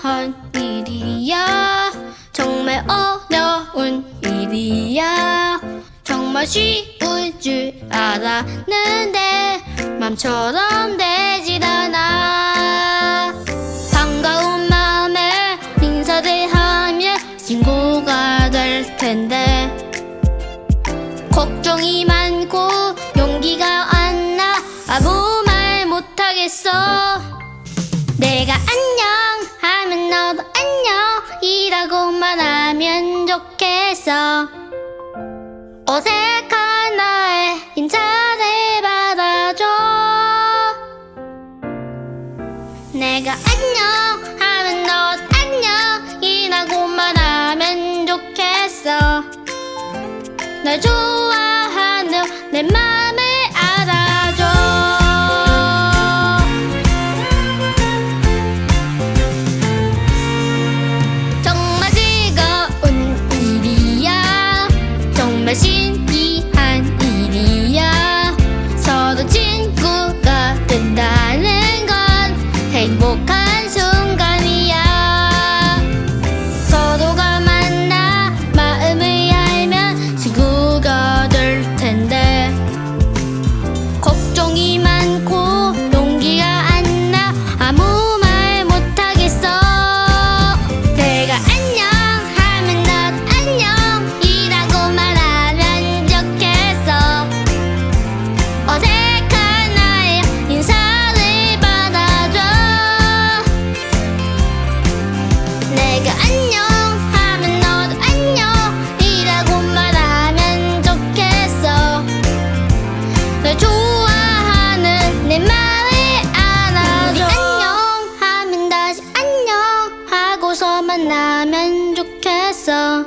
한 일이야. 정말 어려운 일이야. 정말 쉬울 줄 알았는데 맘처럼 되질 않아. 반가운 마음에 인사를 하면 친구가 될 텐데 걱정이 많고 안녕이라고 말하면 좋겠어. 어색한 나의 인사를 받아줘. 내가 안녕 하면 너도 안녕이라고 말하면 좋겠어. 날 좋아 만나면 좋겠어.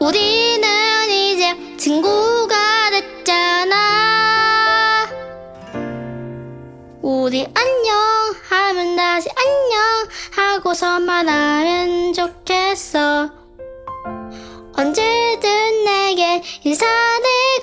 우리는 이제 친구가 됐잖아. 우리 안녕 하면 다시 안녕 하고서 말하면 좋겠어. 언제든 내게 인사를